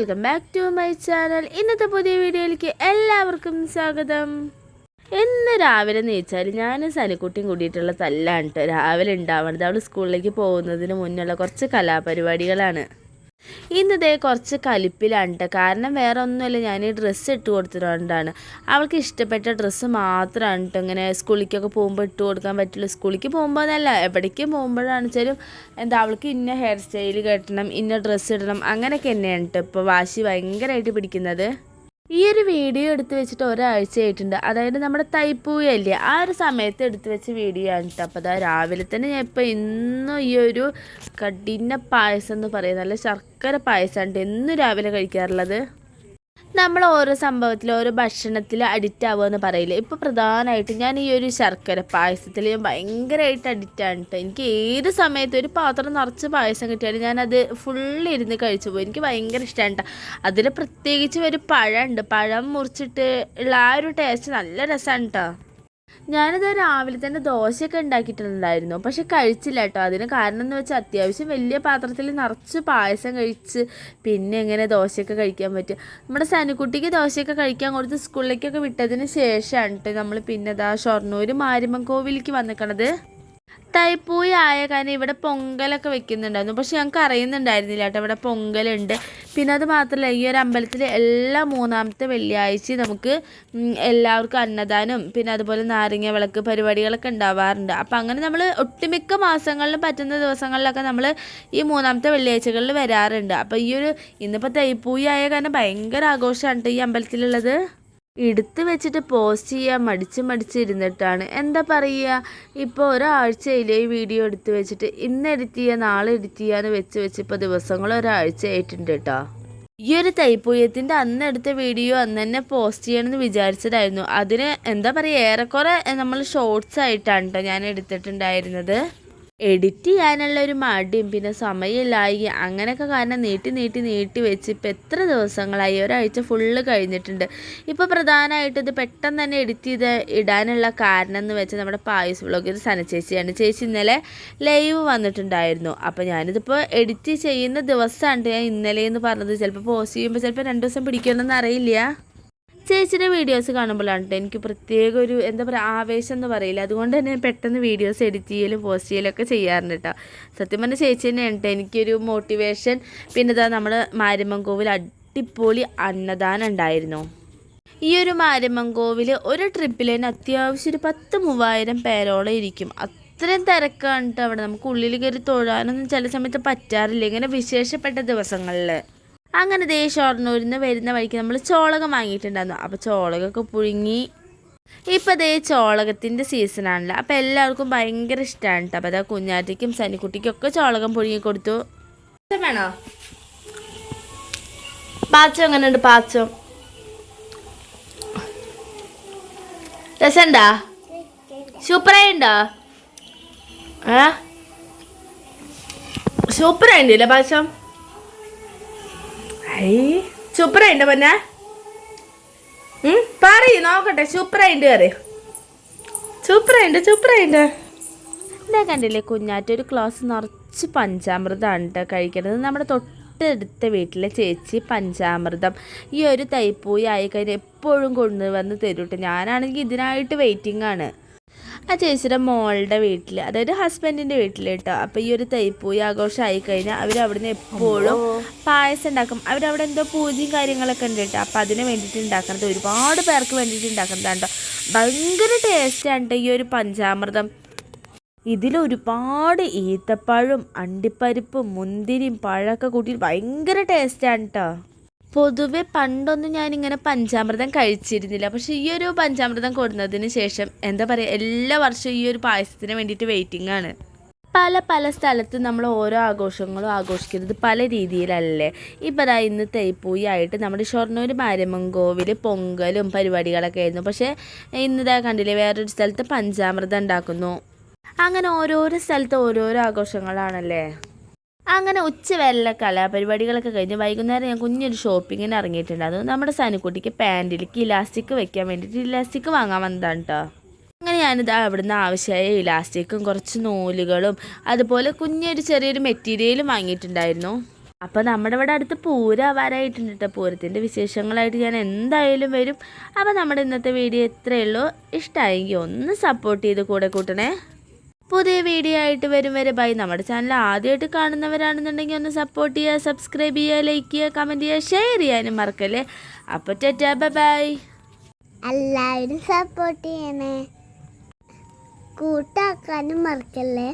Welcome back to my channel ഇന്നത്തെ പുതിയ വീഡിയോയിലേക്ക് എല്ലാവർക്കും സ്വാഗതം. ഇന്ന് രാവിലെ നീച്ചാൽ ഞാൻ സനിക്കുട്ടിയും കൂടിയിട്ടുള്ള തല്ലാണ് കേട്ടോ രാവിലെ ഉണ്ടാവണത് അവൾ സ്കൂളിലേക്ക് പോകുന്നതിന് മുന്നുള്ള കുറച്ച് കലാപരിപാടികളാണ്. ഇന്ന് കുറച്ച് കലിപ്പിലാണ് കേട്ടോ കാരണം വേറെ ഒന്നുമല്ല ഞാൻ ഈ ഡ്രസ്സ് ഇട്ട് കൊടുത്തതുകൊണ്ടാണ് അവൾക്ക് ഇഷ്ടപ്പെട്ട ഡ്രസ്സ് മാത്രമാണ് കേട്ടോ ഇങ്ങനെ സ്കൂളിലേക്കൊക്കെ പോകുമ്പോൾ ഇട്ട് കൊടുക്കാൻ പറ്റുള്ളൂ. സ്കൂളിലേക്ക് പോകുമ്പോൾ എന്നല്ല എവിടേക്കും പോകുമ്പോഴാണെച്ചാലും എന്താ അവൾക്ക് ഇന്ന ഹെയർ സ്റ്റൈൽ കെട്ടണം ഇന്ന ഡ്രസ്സ് ഇടണം അങ്ങനെയൊക്കെ തന്നെയാണ് കേട്ടോ ഇപ്പോൾ വാശി ഭയങ്കരമായിട്ട് പിടിക്കുന്നത്. ഈ ഒരു വീഡിയോ എടുത്തു വെച്ചിട്ട് ഒരാഴ്ച ആയിട്ടുണ്ട് അതായത് നമ്മുടെ തൈപ്പൂയല്ലേ? ആ ഒരു സമയത്ത് എടുത്തു വെച്ച വീഡിയോ ആണ് കേട്ടോ അപ്പോൾ അതാ രാവിലെ തന്നെ ഞാൻ ഇപ്പോൾ ഇന്നും ഈ ഒരു കഠിന പായസം എന്ന് പറയും. നല്ല ശർക്കര പായസമാണ് എന്നും രാവിലെ കഴിക്കാറുള്ളത്. നമ്മൾ ഓരോ സംഭവത്തിൽ ഓരോ ഭക്ഷണത്തിൽ അഡിക്റ്റ് ആവുക എന്ന് പറയില്ല? ഇപ്പോൾ പ്രധാനമായിട്ട് ഞാൻ ഈ ഒരു ശർക്കര പായസത്തിൽ ഞാൻ ഭയങ്കരമായിട്ട് അഡിക്റ്റ് ആണ് കേട്ടോ എനിക്ക് ഏത് സമയത്ത് ഒരു പാത്രം നിറച്ച് പായസം കിട്ടിയാലും ഞാനത് ഫുള്ള് ഇരുന്ന് കഴിച്ചു പോകും. എനിക്ക് ഭയങ്കര ഇഷ്ടമാണ് കേട്ടോ അതിൽ പ്രത്യേകിച്ച് ഒരു പഴമുണ്ട് പഴം മുറിച്ചിട്ട് ഉള്ള ആ ഒരു ടേസ്റ്റ് നല്ല രസമാണ് കേട്ടോ ഞാനിത് രാവിലെ തന്നെ ദോശയൊക്കെ ഉണ്ടാക്കിയിട്ടുണ്ടായിരുന്നു. പക്ഷെ കഴിച്ചില്ല കേട്ടോ. അതിന് കാരണം എന്ന് വെച്ചാൽ അത്യാവശ്യം വലിയ പാത്രത്തിൽ നിറച്ച് പായസം കഴിച്ച് പിന്നെ എങ്ങനെ ദോശയൊക്കെ കഴിക്കാൻ പറ്റും നമ്മുടെ സനുക്കുട്ടിക്ക് ദോശയൊക്കെ കഴിക്കാൻ കൊടുത്ത് സ്കൂളിലേക്കൊക്കെ വിട്ടതിന് ശേഷമാണ് കേട്ടോ നമ്മൾ പിന്നെ ഇതാ ഷൊർണൂർ മാരിമൻ കോവിലേക്ക് വന്നിക്കണത്. തൈപ്പൂയ ആയ കാരണം ഇവിടെ പൊങ്കലൊക്കെ വെക്കുന്നുണ്ടായിരുന്നു. പക്ഷെ ഞങ്ങൾക്ക് അറിയുന്നുണ്ടായിരുന്നില്ല കേട്ടോ ഇവിടെ പൊങ്കലുണ്ട്. പിന്നെ അത് മാത്രമല്ല ഈ ഒരു അമ്പലത്തിൽ എല്ലാ മൂന്നാമത്തെ വെള്ളിയാഴ്ച നമുക്ക് എല്ലാവർക്കും അന്നദാനം പിന്നെ അതുപോലെ നാരങ്ങ വിളക്ക് പരിപാടികളൊക്കെ ഉണ്ടാവാറുണ്ട്. അപ്പം അങ്ങനെ നമ്മൾ ഒട്ടുമിക്ക മാസങ്ങളിലും പറ്റുന്ന ദിവസങ്ങളിലൊക്കെ നമ്മൾ ഈ മൂന്നാമത്തെ വെള്ളിയാഴ്ചകളിൽ വരാറുണ്ട്. അപ്പോൾ ഈ ഒരു ഇന്നിപ്പോൾ തൈപ്പൂയി ആയ കാരണം ഭയങ്കര ആഘോഷമാണ് ഈ അമ്പലത്തിലുള്ളത്. എടുത്ത് വെച്ചിട്ട് പോസ്റ്റ് ചെയ്യാൻ മടിച്ച് മടിച്ച് ഇരുന്നിട്ടാണ്. എന്താ പറയുക ഇപ്പോൾ ഒരാഴ്ചയിലെ വീഡിയോ എടുത്ത് വെച്ചിട്ട്. ഇന്ന് എഡിറ്റ് നാളെ എഡിറ്റ് ചെയ്യാന്ന് വെച്ച് വെച്ച് ഇപ്പോൾ ദിവസങ്ങൾ ഒരാഴ്ച ആയിട്ടുണ്ട് കേട്ടോ ഈ ഒരു തൈപ്പൂയത്തിന്റെ അന്ന് എടുത്ത വീഡിയോ അന്ന് തന്നെ പോസ്റ്റ് ചെയ്യണമെന്ന് വിചാരിച്ചതായിരുന്നു. അതിന് എന്താ പറയുക ഏറെക്കുറെ നമ്മൾ ഷോർട്സ് ആയിട്ടാണ് കേട്ടോ ഞാൻ എടുത്തിട്ടുണ്ടായിരുന്നത്. എഡിറ്റ് ചെയ്യാനുള്ള ഒരു മടിയും പിന്നെ സമയമില്ലായി അങ്ങനെയൊക്കെ കാരണം നീട്ടി നീട്ടി നീട്ടി വെച്ച് ഇപ്പം എത്ര ദിവസങ്ങളായി? ഒരാഴ്ച ഫുള്ള് കഴിഞ്ഞിട്ടുണ്ട്. ഇപ്പോൾ പ്രധാനമായിട്ട് ഇത് പെട്ടെന്ന് തന്നെ എഡിറ്റ് ചെയ്ത് ഇടാനുള്ള കാരണം എന്ന് വെച്ചാൽ നമ്മുടെ പായസ് വ്ളോഗിൽ സന ചേച്ചിയാണ്. ചേച്ചി ഇന്നലെ ലൈവ് വന്നിട്ടുണ്ടായിരുന്നു. അപ്പോൾ ഞാനിതിപ്പോൾ എഡിറ്റ് ചെയ്യുന്ന ദിവസമാണ്. ഞാൻ ഇന്നലെ എന്ന് പറഞ്ഞത്. ചിലപ്പോൾ പോസ്റ്റ് ചെയ്യുമ്പോൾ ചിലപ്പോൾ രണ്ട് ദിവസം പിടിക്കുമെന്നൊന്നും അറിയില്ല. ചേച്ചിയുടെ വീഡിയോസ് കാണുമ്പോഴാണ് എനിക്ക് പ്രത്യേക ഒരു എന്താ പറയുക ആവേശം എന്ന് പറയില്ല. അതുകൊണ്ട് തന്നെ പെട്ടെന്ന് വീഡിയോസ് എഡിറ്റ് ചെയ്യലും പോസ്റ്റ് ചെയ്യലും ഒക്കെ ചെയ്യാറുണ്ട് കേട്ടോ സത്യം പറഞ്ഞ ചേച്ചി തന്നെയാണ് കേട്ടോ എനിക്കൊരു മോട്ടിവേഷൻ പിന്നെ ഇതാ നമ്മൾ മാരിമങ്കോവിൽ അടിപൊളി അന്നദാനം ഉണ്ടായിരുന്നു. ഈ ഒരു മാരിമങ്കോവിൽ ഒരു ട്രിപ്പിൽ തന്നെ അത്യാവശ്യം ഒരു പത്ത് മൂവായിരം പേരോളം ഇരിക്കും. അത്രയും തിരക്കാണ് കേട്ടോ അവിടെ. നമുക്ക് ഉള്ളിൽ കയറി തൊഴാനൊന്നും ചില സമയത്ത് പറ്റാറില്ല. ഇങ്ങനെ വിശേഷപ്പെട്ട ദിവസങ്ങളിൽ അങ്ങനെ ദേ ഷൊർണൂരിൽ നിന്ന് വരുന്ന വഴിക്ക് നമ്മൾ ചോളകം വാങ്ങിയിട്ടുണ്ടായിരുന്നു. അപ്പോൾ ചോളകമൊക്കെ പുഴുങ്ങി. ഇപ്പം ദേ ചോളകത്തിന്റെ സീസണാണല്ലോ അപ്പോൾ എല്ലാവർക്കും ഭയങ്കര ഇഷ്ടമാണ് കേട്ടോ അപ്പോൾ അതാ കുഞ്ഞാറ്റയ്ക്കും സനിക്കുട്ടിക്കും ഒക്കെ ചോളകം പുഴുങ്ങി കൊടുത്തു. വേണോ? പാച്ചം എങ്ങനെയുണ്ട് പാച്ചം രസണ്ടാ സൂപ്പറായിണ്ടോ? ആ സൂപ്പറായിണ്ടല്ലേ പാച്ചം ഐ സൂപ്പറായിണ്ട് പൊന്നെ. പറയു നോക്കട്ടെ സൂപ്പറായിണ്ട് കറി സൂപ്പറായിണ്ട് സൂപ്പറായിണ്ട് എന്താ കണ്ടില്ലേ കുഞ്ഞാറ്റ ഒരു ക്ലാസ് നിറച്ച് പഞ്ചാമൃതമാണ് കേട്ടോ കഴിക്കുന്നത്. നമ്മുടെ തൊട്ടടുത്ത വീട്ടിലെ ചേച്ചി പഞ്ചാമൃതം. ഈ ഒരു തൈപ്പൂയി ആയിക്കഴിഞ്ഞാൽ എപ്പോഴും കൊണ്ടുവന്ന് തരും ഞാനാണെങ്കിൽ ഇതിനായിട്ട് വെയിറ്റിംഗ് ആണ്. ആ ചേച്ചിയുടെ മോളുടെ വീട്ടിൽ അതായത് ഹസ്ബൻഡിന്റെ വീട്ടിൽ കേട്ടോ അപ്പോൾ ഈ ഒരു തൈപ്പൂയി ആഘോഷം ആയിക്കഴിഞ്ഞാൽ അവർ അവിടുന്ന് എപ്പോഴും പായസം ഉണ്ടാക്കും. അവരവിടെ എന്തോ പൂജയും കാര്യങ്ങളൊക്കെ ഉണ്ട് കേട്ടോ അപ്പോൾ അതിന് വേണ്ടിയിട്ട് ഉണ്ടാക്കുന്നത് ഒരുപാട് പേർക്ക് വേണ്ടിയിട്ട് ഉണ്ടാക്കുന്നതാണ് കേട്ടോ ഭയങ്കര ടേസ്റ്റാണ് ആണ് ഈ ഒരു പഞ്ചാമൃതം. ഇതിൽ ഒരുപാട് ഈത്തപ്പഴം അണ്ടിപ്പരിപ്പും മുന്തിരിയും പഴമൊക്കെ കൂട്ടി ഭയങ്കര ടേസ്റ്റാണ് കേട്ടോ പൊതുവെ പണ്ടൊന്നും ഞാനിങ്ങനെ പഞ്ചാമൃതം കഴിച്ചിരുന്നില്ല. പക്ഷേ ഈ ഒരു പഞ്ചാമൃതം കൊടുന്നതിന് ശേഷം എന്താ പറയുക എല്ലാ വർഷവും ഈ ഒരു പായസത്തിന് വേണ്ടിയിട്ട് വെയിറ്റിംഗ് ആണ്. പല പല സ്ഥലത്ത് നമ്മൾ ഓരോ ആഘോഷങ്ങളും ആഘോഷിക്കുന്നത് പല രീതിയിലല്ലേ. ഇപ്പോൾ ദാ ഇന്ന് തൈപ്പൂയി ആയിട്ട് നമ്മുടെ ഷൊർണൂർ മാരമങ്കോവിൽ പൊങ്കലും പരിപാടികളൊക്കെ ആയിരുന്നു. പക്ഷേ ഇന്നിതാ കണ്ടില്ലേ വേറൊരു സ്ഥലത്ത് പഞ്ചാമൃതം ഉണ്ടാക്കുന്നു. അങ്ങനെ ഓരോരോ സ്ഥലത്ത് ഓരോരോ ആഘോഷങ്ങളാണല്ലേ. അങ്ങനെ ഉച്ചവരെ കലാപരിപാടികളൊക്കെ കഴിഞ്ഞ് വൈകുന്നേരം ഞാൻ കുഞ്ഞൊരു ഷോപ്പിങ്ങിന് ഇറങ്ങിയിട്ടുണ്ട്. ഇറങ്ങിയിട്ടുണ്ടായിരുന്നു നമ്മുടെ സനുക്കുട്ടിക്ക് പാന്റിലേക്ക് ഇലാസ്റ്റിക് വെക്കാൻ വേണ്ടിയിട്ട് ഇലാസ്റ്റിക് വാങ്ങാൻ വന്നതാണ് കേട്ടോ അങ്ങനെ ഞാനിത് അവിടുന്ന് ആവശ്യമായ ഇലാസ്റ്റിക്കും കുറച്ച് നൂലുകളും അതുപോലെ കുഞ്ഞൊരു ചെറിയൊരു മെറ്റീരിയലും വാങ്ങിയിട്ടുണ്ടായിരുന്നു. അപ്പോൾ നമ്മുടെ ഇവിടെ അടുത്ത് പൂരം ആവാറായിട്ടുണ്ട് കേട്ടോ പൂരത്തിന്റെ വിശേഷങ്ങളായിട്ട് ഞാൻ എന്തായാലും വരും. അപ്പോൾ നമ്മുടെ ഇന്നത്തെ വീഡിയോ ഇത്രയേ ഉള്ളൂ. ഇഷ്ടമായെങ്കിൽ ഒന്ന് സപ്പോർട്ട് ചെയ്ത് കൂടെ കൂട്ടണേ. പുതിയ വീഡിയോ ആയിട്ട് വരും വരെ ബൈ നമ്മുടെ ചാനൽ ആദ്യമായിട്ട് കാണുന്നവരാണെന്നുണ്ടെങ്കിൽ ഒന്ന് സപ്പോർട്ട് ചെയ്യുക സബ്സ്ക്രൈബ് ചെയ്യുക ലൈക്ക് ചെയ്യുക കമന്റ് ചെയ്യുക ഷെയർ ചെയ്യാനും മറക്കല്ലേ? അപ്പോൾ ടാറ്റാ ബൈ എല്ലാവരും സപ്പോർട്ട് ചെയ്യണേ. കൂട്ടാക്കാനും മറക്കല്ലേ?